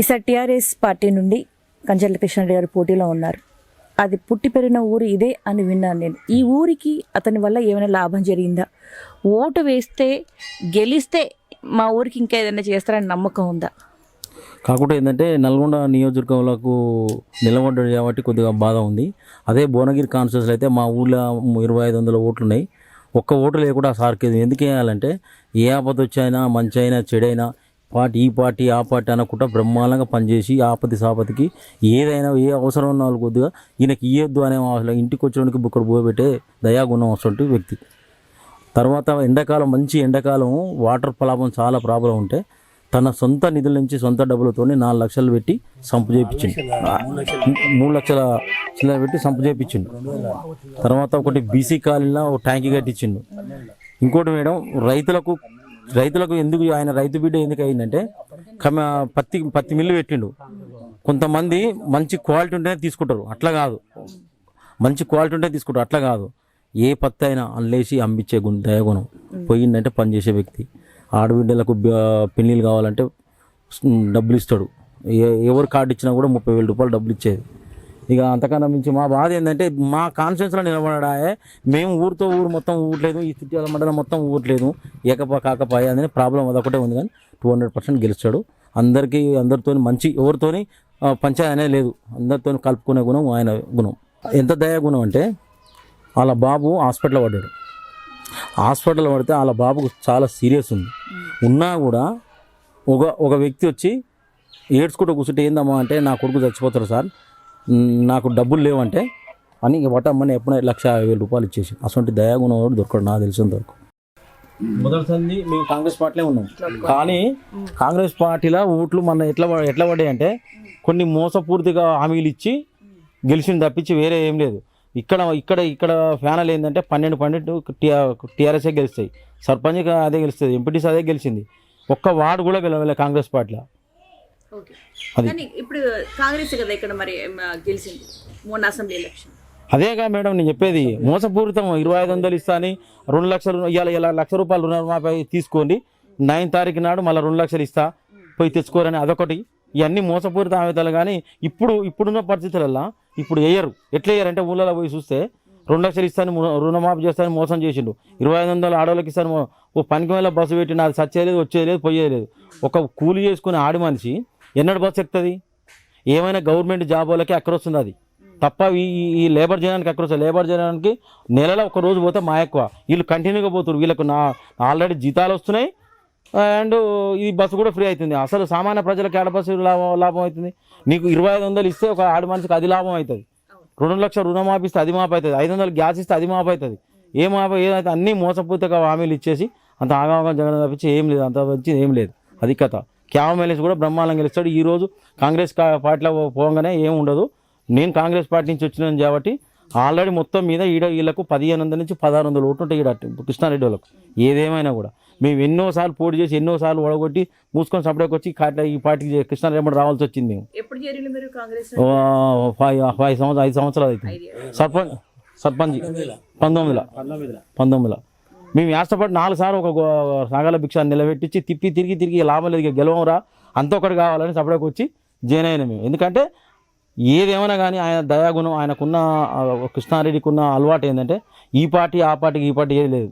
ఈసారి TRS party నుండి కంచెల కృష్ణారెడ్డి గారు పోటీలో ఉన్నారు. అది పుట్టి పెరిగిన ఊరు ఇదే అని విన్నాను నేను. ఈ ఊరికి అతని వల్ల ఏమైనా లాభం జరిగిందా? ఓటు వేస్తే గెలిస్తే మా ఊరికి ఇంకా ఏదైనా చేస్తారని నమ్మకం ఉందా? కాకుండా ఏంటంటే నల్గొండ నియోజకవర్గంలో నిలబడ్డాడు కాబట్టి కొద్దిగా బాధ ఉంది. అదే భువనగిరి కాన్స్టిట్యూన్సీలో అయితే మా ఊళ్ళో ఇరవై ఐదు వందల ఓట్లు ఉన్నాయి. ఒక్క ఓటు లేకుండా సార్కి ఎందుకు వేయాలంటే ఏ ఆపద వచ్చైనా మంచి అయినా చెడైనా పార్టీ ఈ పార్టీ ఆ పార్టీ అనకుండా బ్రహ్మాండంగా పనిచేసి ఆపతి సాపతికి ఏదైనా ఏ అవసరం ఉన్న వాళ్ళు కొద్దిగా ఈయనకి ఇయ్యొద్దు అనే అసలు ఇంటికి వచ్చడానికి బుక్కడ పోబెట్టే దయాగుణం వస్తుంటే వ్యక్తి. తర్వాత ఎండాకాలం మంచి ఎండాకాలం వాటర్ ప్రాబ్లం చాలా ప్రాబ్లం ఉంటే తన సొంత నిధుల నుంచి సొంత డబ్బులతో నాలుగు లక్షలు పెట్టి సంపు చేయించింది మూడు లక్షల చిల్లర పెట్టి సంపు చేయించిండు తర్వాత ఒకటి బీసీ కాలనీలో ఒక ట్యాంకీ కట్టించిండు. ఇంకోటి మేడం రైతులకు రైతులకు ఎందుకు ఆయన రైతు బిడ్డ ఎందుకు అయిందంటే పత్తి పత్తి మిల్లు పెట్టిండు. కొంతమంది మంచి క్వాలిటీ ఉంటేనే తీసుకుంటారు. అట్లా కాదు. మంచి క్వాలిటీ ఉంటే తీసుకుంటారు. అట్లా కాదు. ఏ పత్తి అయినా అల్లేసి అమ్మించే గుణ దయగుణం. పోయిందంటే పనిచేసే వ్యక్తి. ఆడబిడ్డలకు పెళ్ళిళ్ళు కావాలంటే డబ్బులు ఇస్తాడు. ఏ- ఎవరు కార్డు ఇచ్చినా కూడా ముప్పై వేల రూపాయలు డబ్బులు ఇచ్చేది. ఇక అంతకన్నా మించి మా బాధ ఏంటంటే మా కాన్ఫిడెన్స్లో నిలబడాయే మేము ఊరితో ఊరు మొత్తం ఊట్లేదు ఈ చుట్టాల మండలం మొత్తం ఊట్లేదు ఏకపా కాకపాయ అనేది ప్రాబ్లం అదొకటే ఉంది కానీ టూ హండ్రెడ్ పర్సెంట్ గెలిచాడు అందరికీ అందరితో మంచి ఎవరితోని పంచాయతీ అనేది లేదు. అందరితో కలుపుకునే గుణం ఆయన గుణం. ఎంత దయా గుణం అంటే వాళ్ళ బాబు హాస్పిటల్లో పడ్డాడు. హాస్పిటల్లో పడితే వాళ్ళ బాబుకు చాలా సీరియస్ ఉంది. ఉన్నా కూడా ఒక ఒక వ్యక్తి వచ్చి ఏడ్చుకుంటూ కూర్చుంటే ఏందమ్మా అంటే నా కొడుకు చచ్చిపోతారు సార్. నాకు డబ్బులు లేవంటే అని వటమ్మని పట్టమ్మని ఎప్పుడైనా లక్ష యాభై వేల రూపాయలు ఇచ్చేసి. అటువంటి దయాగుణం వాడు దొరకడు నాకు తెలిసిన వరకు. మొదటిసారి మేము కాంగ్రెస్ పార్టీలో ఉన్నాం. కానీ కాంగ్రెస్ పార్టీలో ఓట్లు మన ఎట్లా ఎట్లా పడ్డాయి అంటే కొన్ని మోసపూర్తిగా హామీలు ఇచ్చి గెలిచింది తప్పించి వేరే ఏం లేదు. ఇక్కడ ఇక్కడ ఇక్కడ ఫ్యానల్ ఏంటంటే పన్నెండు పన్నెండు టీఆర్ఎస్ఏ గెలుస్తాయి. సర్పంచ్ అదే గెలుస్తుంది ఎంపీటీస్ అదే గెలిచింది. ఒక్క వార్డు కూడా గెలవలే కాంగ్రెస్ పార్టీలో. అది. ఇప్పుడు కాంగ్రెస్ కదా ఇక్కడ మరి గెలిచింది మొన్న అసెంబ్లీ ఎలక్షన్. అదేగా మేడం నేను చెప్పేది మోసపూరితం ఇరవై ఐదు వందలు ఇస్తా అని రెండు లక్షలు ఇవాళ ఇలా లక్ష రూపాయలు రుణమాపై తీసుకోండి నైన్ తారీఖు నాడు మళ్ళీ రెండు లక్షలు ఇస్తా పోయి తెచ్చుకోరని అదొకటి. ఇవన్నీ మోసపూరిత ఆవేదాలు కానీ ఇప్పుడు ఇప్పుడున్న పరిస్థితులల్లో ఇప్పుడు వేయరు. ఎట్లా వేయరంటే ఊళ్ళలో పోయి చూస్తే రెండు లక్షలు ఇస్తాను రుణమాఫీ చేస్తాను మోసం చేసిండు. ఇరవై ఐదు వందలు ఆడవాళ్ళకి ఇస్తాను ఓ పనికి వేళ బస్సు పెట్టిన అది సచ్చేయలేదు లేదు పోయేయలేదు. లేదు లేదు ఒక కూలి చేసుకునే ఆడి మనిషి ఎన్నడు బస్సు ఎక్కుతుంది? ఏమైనా గవర్నమెంట్ జాబ్ వాళ్ళకి అక్కడ వస్తుంది అది. తప్ప ఈ ఈ- లేబర్ చేయడానికి అక్కడ వస్తుంది. లేబర్ చేయడానికి నెలలో ఒక రోజు పోతే మా ఎక్కువ. వీళ్ళు కంటిన్యూగా పోతారు వీళ్ళకు నా ఆల్రెడీ జీతాలు వస్తున్నాయి. అండ్ ఈ బస్సు కూడా ఫ్రీ అవుతుంది అసలు సామాన్య ప్రజలకు ఏడ బస్సు లాభం లాభం అవుతుంది? నీకు ఇరవై ఐదు వందలు ఇస్తే ఒక ఆడు మనిషికి అది లాభం అవుతుంది. రెండు లక్షల రుణమాఫీ ఇస్తే అది మాపు అవుతుంది ఐదు వందలు గ్యాస్ ఇస్తే అది మాపు అవుతుంది ఏ మాపు ఏదైతే అన్ని మోసపూర్తిగా హామీలు ఇచ్చేసి అంత ఆగమాగం జగన్ తప్పించి ఏం లేదు అంత వచ్చి ఏం లేదు. అది కథ. క్యామ్ ఎల్ఎస్ కూడా బ్రహ్మాండం గెలుస్తాడు. ఈరోజు కాంగ్రెస్ పార్టీలో పోగానే ఏం ఉండదు. నేను కాంగ్రెస్ పార్టీ నుంచి వచ్చినాను కాబట్టి ఆల్రెడీ మొత్తం మీద ఈడ వీళ్ళకు పదిహేను వందల నుంచి పదహారు వందలు ఓట్లు ఉంటాయి ఈడ కృష్ణారెడ్డి వాళ్ళకు. ఏదేమైనా కూడా. మేము ఎన్నోసార్లు పోటీ చేసి ఎన్నోసార్లు ఓడగొట్టి మూసుకొని సపరేట్కి వచ్చి కాట్ల ఈ పార్టీకి కృష్ణారెడ్డి రావాల్సి వచ్చింది ఫైవ్ ఫైవ్ సంవత్సరాలు ఐదు సంవత్సరాలు అవుతుంది సర్పంచ్ సర్పంచ్. పంతొమ్మిదిలో? పంతొమ్మిదిలో. మేము యాష్టపడి నాలుగు సార్లు ఒక సాగల భిక్షాన్ని నిలబెట్టించి తిప్పి తిరిగి తిరిగి లాభం లేదు ఇక గెలవంరా అంత ఒకటి కావాలని సపరేట్కి వచ్చి జాయిన్ అయినా మేము. ఎందుకంటే ఏదేమైనా కానీ ఆయన దయాగుణం ఆయనకున్న కృష్ణారెడ్డికి ఉన్న అలవాటు ఏంటంటే ఈ పార్టీ ఆ పార్టీకి ఈ పార్టీ ఏది లేదు.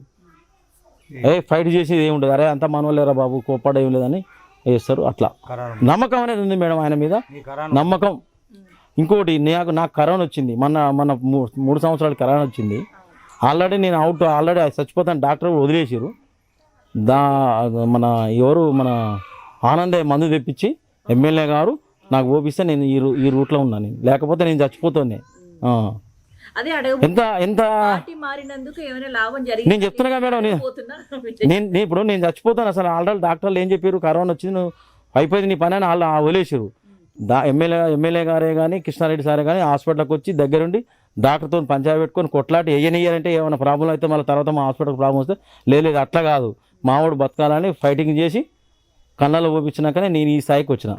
ఏ ఫైట్ చేసేది ఏమి ఉండదు. అరే అంతా మనోళ్ళేరా బాబు కోప్పడ ఏం లేదని వేస్తారు అట్లా. నమ్మకం అనేది ఉంది మేడం ఆయన మీద. నమ్మకం. ఇంకోటి నాకు నాకు కరోనా వచ్చింది. మన మూ- మూడు సంవత్సరాలు కరోనా వచ్చింది. ఆల్రెడీ నేను అవుట్ ఆల్రెడీ చచ్చిపోతాను. డాక్టర్ వదిలేసారు దా మన ఎవరు మన ఆనందయ్య మందు తెప్పించి ఎమ్మెల్యే గారు నాకు ఓపిస్తే నేను ఈ రూ ఈ రూట్లో ఉన్నాను నేను. లేకపోతే నేను చచ్చిపోతాను. అదే ఎంత ఎంత? మారినందుకు ఏమైనా లాభం జరిగింది? నేను చెప్తున్నా మేడం నేను ఇప్పుడు నేను చచ్చిపోతాను అసలు. ఆల్రెడీ డాక్టర్లు ఏం చెప్పారు? కరోనా వచ్చింది నువ్వు అయిపోయింది నీ పని అని వాళ్ళు వదిలేసారు దా ఎమ్మెల్యే ఎమ్మెల్యే గారే కానీ కృష్ణారెడ్డి సారే కానీ హాస్పిటల్కి వచ్చి దగ్గరుండి డాక్టర్తో పంచాయతీ పెట్టుకొని కొట్లాటి వేయనియ్యారంటే ఏమైనా ప్రాబ్లం అయితే మళ్ళీ తర్వాత మా హాస్పిటల్కి ప్రాబ్లం వస్తే లేదు లేదు అట్లా కాదు. మావాడు బతకాలని ఫైటింగ్ చేసి కళ్ళలో పోపించినాకనే నేను ఈ స్థాయికి వచ్చిన.